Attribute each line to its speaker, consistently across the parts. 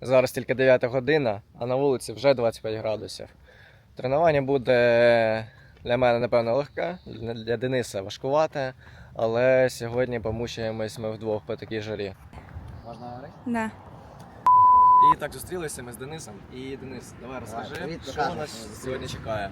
Speaker 1: Зараз тільки 9 година, а на вулиці вже 25 градусів. Тренування буде для мене, напевно, легке, для Дениса важкувате, але сьогодні помучаємось ми вдвох по такій жарі.
Speaker 2: Можна говорити?
Speaker 3: Да.
Speaker 1: І так зустрілися ми з Денисом. І Денис, давай розкажи, що нас сьогодні чекає.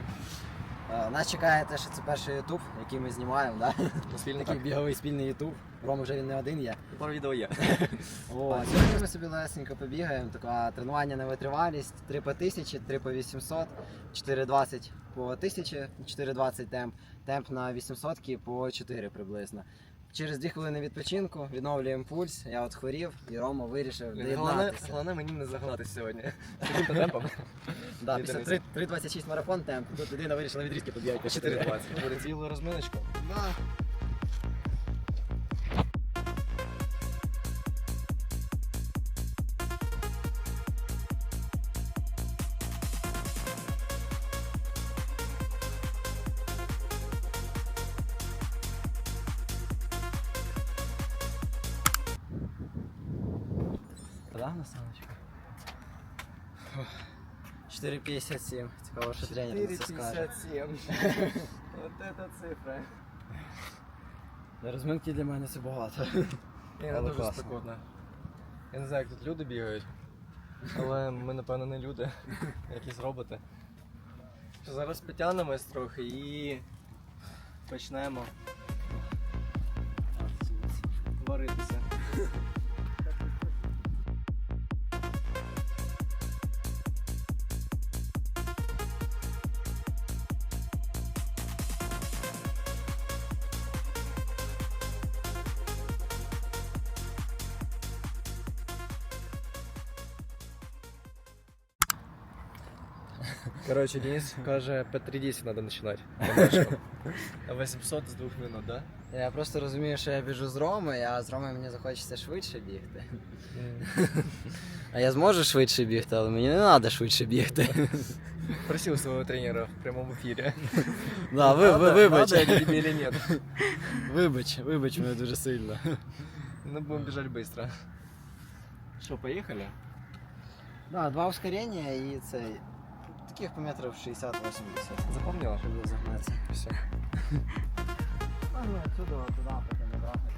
Speaker 2: Е, Нас чекає те, що це перший ютуб, який ми знімаємо, да?
Speaker 1: Спільний
Speaker 2: Такий
Speaker 1: так.
Speaker 2: біговий спільний ютуб. Рома вже він не один є.
Speaker 1: Пару відео є.
Speaker 2: О, сьогодні ми собі лесенько побігаємо. Таке тренування на витривалість. 3 по 1000, 3 по 800, 4,20 по 1000, 4,20 темп, темп на 800 по 4 приблизно. Через дві хвилини відпочинку відновлюємо пульс. Я от хворів і Рома вирішив доєднатися.
Speaker 1: головне мені не загнатися сьогодні. Таким темпом.
Speaker 2: Да, після 3,26 марафон темп. Тут людина вирішила відрізки побігати по 4,20.
Speaker 1: 4.20. Буде цілу розминочку.
Speaker 2: Да. Куда на саночку? 4,57. Цікаво, що тренер на це скаже.
Speaker 1: 4.57. От це цифра.
Speaker 2: Для розминки для мене це багато.
Speaker 1: Ні,
Speaker 2: Але
Speaker 1: дуже
Speaker 2: класно.
Speaker 1: Я не знаю, як тут люди бігають, але ми, напевно, не люди, якісь роботи. Що Зараз потягнемось трохи і почнемо варитися. Короче, Денис каже, по 3.10 надо починати. А 800 з двох минут, да?
Speaker 2: Я просто розумію, що я біжу з Роми, а з Роми мені захочеться швидше бігти. А я зможу швидше бігти, але мені не треба швидше бігти.
Speaker 1: Просил своего тренера в прямом эфире.
Speaker 2: Да, ви, ви, вибач.
Speaker 1: Надо я тебе или нет?
Speaker 2: Вибач, вибач мене дуже сильно.
Speaker 1: Ну, будем бежать быстро. Что, поехали?
Speaker 2: Да, два ускорення і цей. Таких по метрів 60-80.
Speaker 1: Запомнила?
Speaker 2: Щоб загнатися.
Speaker 1: Все.
Speaker 2: А ну отсюда туди, потім обратно.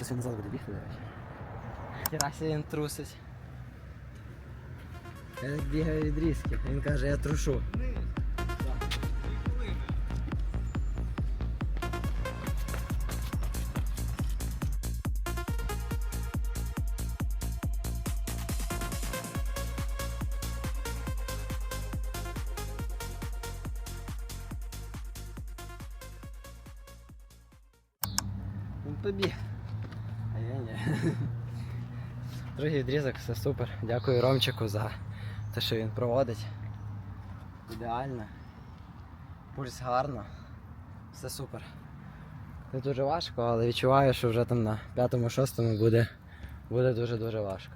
Speaker 2: Щас він назад буде бігти, до речі. Херася він трусить. Я так бігаю від різки. Він каже, я трушу. Побіг. Другий відрізок, все супер. Дякую Ромчику за те, що він проводить. Ідеально. Пульс гарно. Все супер. Не дуже важко, але відчуваю, що вже там на п'ятому-шостому буде, буде дуже-дуже важко.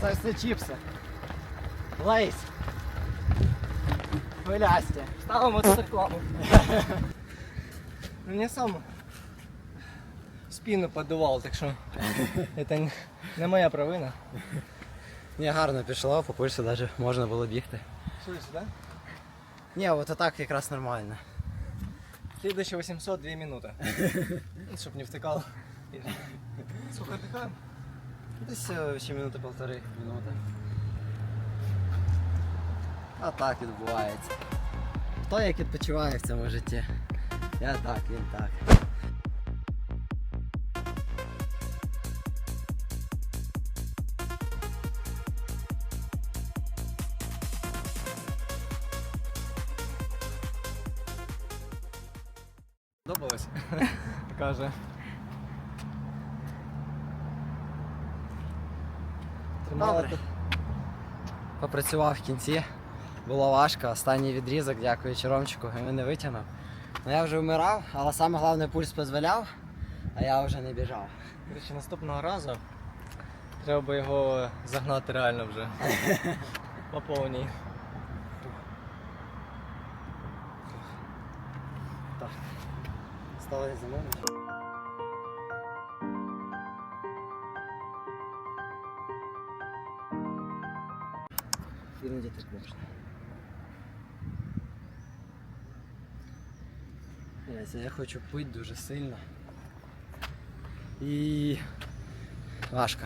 Speaker 2: Це все чіпси. Лейс. Хвилясті.
Speaker 1: Ставимо це рекламу. Мені сам спину подував, так що це не- не моя провина.
Speaker 2: Ні, гарно пішло, по пульсу навіть можна було бігти.
Speaker 1: Швидше, да?
Speaker 2: Ні, от так якраз нормально.
Speaker 1: Следующие 800 2 минуты. Чтоб не втыкал. Сколько отдыхаем?
Speaker 2: Десь ще минути полтори минути. А так відбувається. Хто як відпочиває в цьому житті? Я так, він так.
Speaker 1: Подобалось? Каже.
Speaker 2: Добре. Попрацював в кінці. Було важко. Останній відрізок, дякуючи Ромчику, він мене витягнув. Ну я вже вмирав, але саме головне пульс дозволяв, а я вже не біжав.
Speaker 1: Коротше, наступного разу треба би його загнати реально вже. По повній.
Speaker 2: Стали за мною. Я хочу пити дуже сильно. І важко.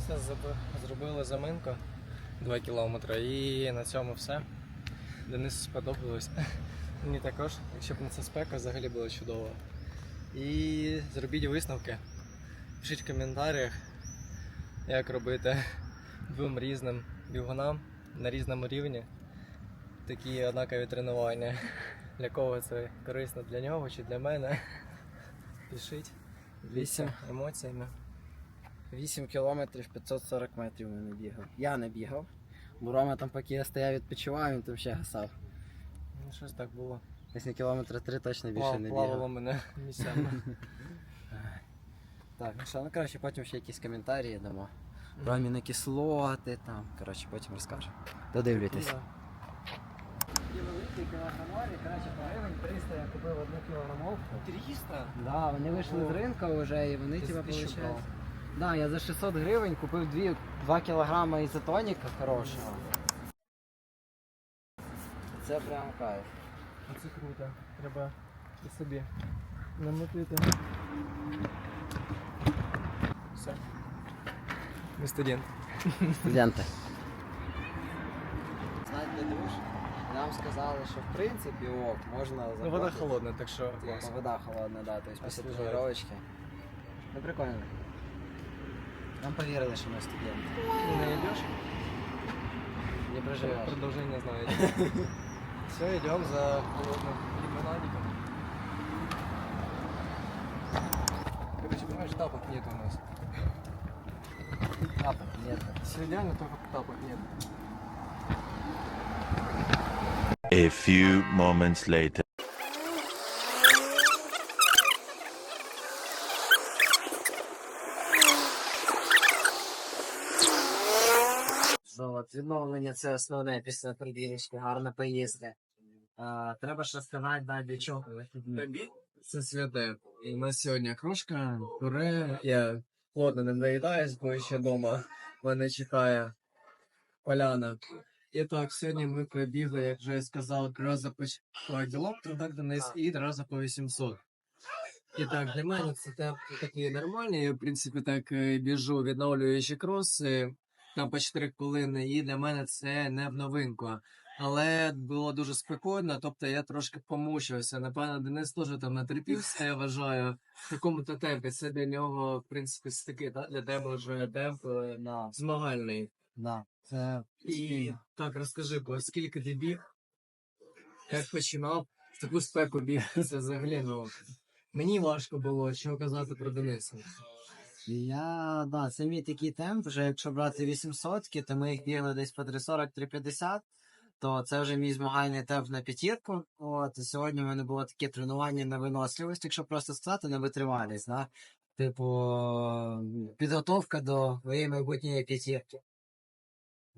Speaker 1: Все зробили заминку 2 кілометри і на цьому все. Денису сподобалось. Мені також, якщо б не це спека, взагалі було чудово. І зробіть висновки. Пишіть в коментарях, як робити двом різним бігунам на різному рівні такі однакові тренування. Для кого це корисно для нього чи для мене. Пишіть.
Speaker 2: Вісім.
Speaker 1: Емоціями.
Speaker 2: 8 кілометрів 540 метрів ми не бігав. Я не бігав. Бо Рома там, поки я стояв відпочивав, він там ще гасав.
Speaker 1: Ну, щось так було.
Speaker 2: Десь на кілометри 3 точно більше
Speaker 1: Плав-
Speaker 2: не
Speaker 1: плавало
Speaker 2: бігав.
Speaker 1: мене місцями.
Speaker 2: Так, ну що, ну коротше, потім ще якісь коментарі дамо. Роміни кислоти там. Коротше, потім розкажемо. Додивлюйтесь.
Speaker 1: Да.
Speaker 2: Такі великі кілограмові, коротше, по гривень 300 я купив одну кілограмовку.
Speaker 1: 300?
Speaker 2: Да, вони вийшли з ринку вже і вони
Speaker 1: Ти
Speaker 2: типа
Speaker 1: за
Speaker 2: получають. Да, я за 600 гривень купив 2, 2 кілограма ізотоніка хорошого. Це прям кайф.
Speaker 1: Це круто. Треба і собі намутити. Все. Ми студент.
Speaker 2: Студенти. Знаєте, де душ? Нам сказали, що в принципі ок, можна
Speaker 1: Ну, вода
Speaker 2: заходити.
Speaker 1: холодна, так що
Speaker 2: Типа,
Speaker 1: класно.
Speaker 2: вода холодна, да, то есть після
Speaker 1: Освіжає.
Speaker 2: тренировочки. Ну прикольно. Нам повірили, що ми студенти.
Speaker 1: Ти не йдеш?
Speaker 2: Не проживеш.
Speaker 1: Продовження знаєте. Все, йдемо за холодним лимонадиком. Короче, понимаешь, тапок нет у нас.
Speaker 2: Тапок нет.
Speaker 1: Все идеально, только тапок нет.
Speaker 3: A few moments later.
Speaker 2: От відновлення це основне після пробіжки, гарна поїздка. А, треба ж розказати, да, для чого.
Speaker 1: Це святе. І у нас сьогодні кружка, пюре. Я плотно не доїдаюсь, бо ще вдома мене чекає поляна. І так, сьогодні ми пробігли, як вже я сказав, три рази по 4 кілометри, так Денис, і три по 800. І так, для мене це темп такий нормальний. Я, в принципі, так е, біжу, відновлюючи кроси там по 4 хвилини, і для мене це не в новинку. Але було дуже спекотно, тобто я трошки помучився. Напевно, Денис теж там натерпівся, я вважаю, в такому-то темпі. Це для нього, в принципі, стики, да? для тебе вже темп е,
Speaker 2: Да,
Speaker 1: змагальний.
Speaker 2: Да. Це
Speaker 1: І так, розкажи, бо скільки ти біг, як починав, в таку спеку біг, це взагалі, ну, мені важко було, що казати про Дениса.
Speaker 2: Я, да, це мій такий темп, вже якщо брати 800, то ми їх бігли десь по 340-350, то це вже мій змагальний темп на п'ятірку. От, і сьогодні в мене було таке тренування на виносливість, якщо просто сказати, на витривалість, да? Типу, підготовка до моєї майбутньої п'ятірки.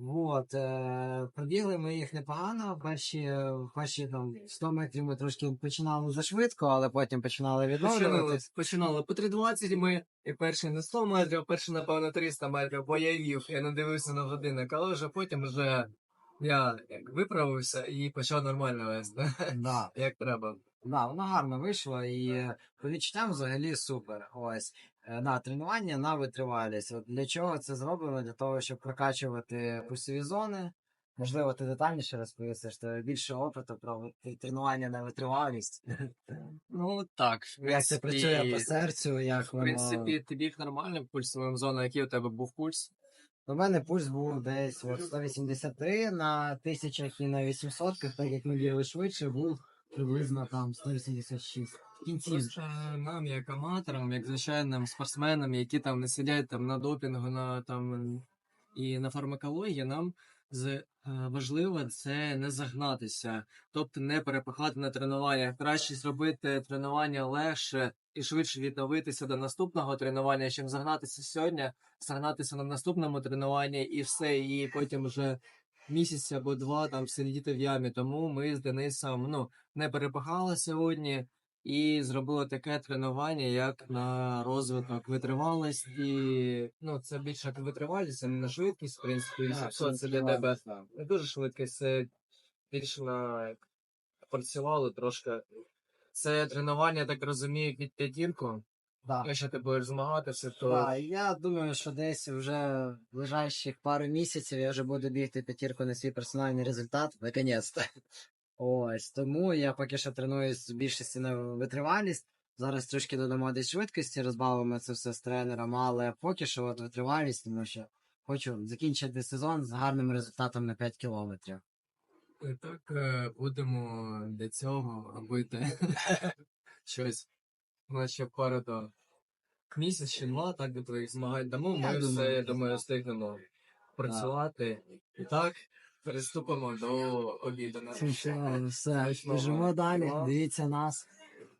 Speaker 2: Вот, е, пробігли ми їх непогано. Перші, перші там 100 метрів ми трошки починали зашвидко, але потім починали відновлюватись.
Speaker 1: починали по 3.20 ми, і перший не 100 метрів, а перший, напевно, 300 метрів, бо я вів, я не дивився на годинник, але вже потім вже я як виправився і почав нормально вести,
Speaker 2: Да.
Speaker 1: як треба.
Speaker 2: Да, воно гарно вийшло і по відчуттям взагалі супер. Ось. Е, Да, тренування на витривалість. От для чого це зроблено? Для того, щоб прокачувати пульсові зони. Можливо, ти детальніше розповісиш, то більше опиту про тренування на витривалість.
Speaker 1: Ну так,
Speaker 2: Як це працює по серцю, як
Speaker 1: в принципі, ти біг нормально пульсовим зоною, який у тебе був пульс?
Speaker 2: У мене пульс був десь от 183 на тисячах і на 800, так як ми бігли швидше, був приблизно там 186. Кінці
Speaker 1: Просто нам, як аматорам, як звичайним спортсменам, які там не сидять там на допінгу, на там і на фармакології, нам з, е, важливо це не загнатися, тобто не перепихати на тренування. Краще зробити тренування легше і швидше відновитися до наступного тренування, чим загнатися сьогодні, загнатися на наступному тренуванні і все, і потім вже місяць або два там сидіти в ямі. Тому ми з Денисом ну не перепихали сьогодні і зробили таке тренування, як на розвиток витривалості. Ну, це більше як витривалість, це не на швидкість, в принципі, 800 це для тебе не дуже швидкість, це більше на як працювали трошки. Це тренування, так розумію, під п'ятірку.
Speaker 2: Да.
Speaker 1: Якщо ти будеш змагатися, то
Speaker 2: Да, я думаю, що десь вже в ближайших пару місяців я вже буду бігти п'ятірку на свій персональний результат, наконець-то. Ось, тому я поки що тренуюсь в більшості на витривалість. Зараз трошки додамо десь швидкості, розбавимо це все з тренером, але поки що от витривалість, тому що хочу закінчити сезон з гарним результатом на 5 кілометрів.
Speaker 1: І так е, будемо для цього робити щось. Ну, ще пару до місяць чи два, так до твоїх змагань.
Speaker 2: Я
Speaker 1: ми все, я думаю, встигнемо працювати. І так, приступимо до обіду.
Speaker 2: Все, все, біжимо далі,
Speaker 1: Да.
Speaker 2: дивіться нас,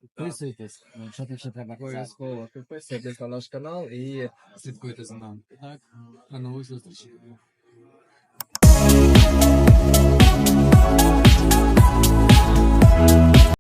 Speaker 2: підписуйтесь. Що тут ще треба казати?
Speaker 1: Обов'язково підписуйтесь на наш канал і слідкуйте за нами. Так, а нових зустрічей.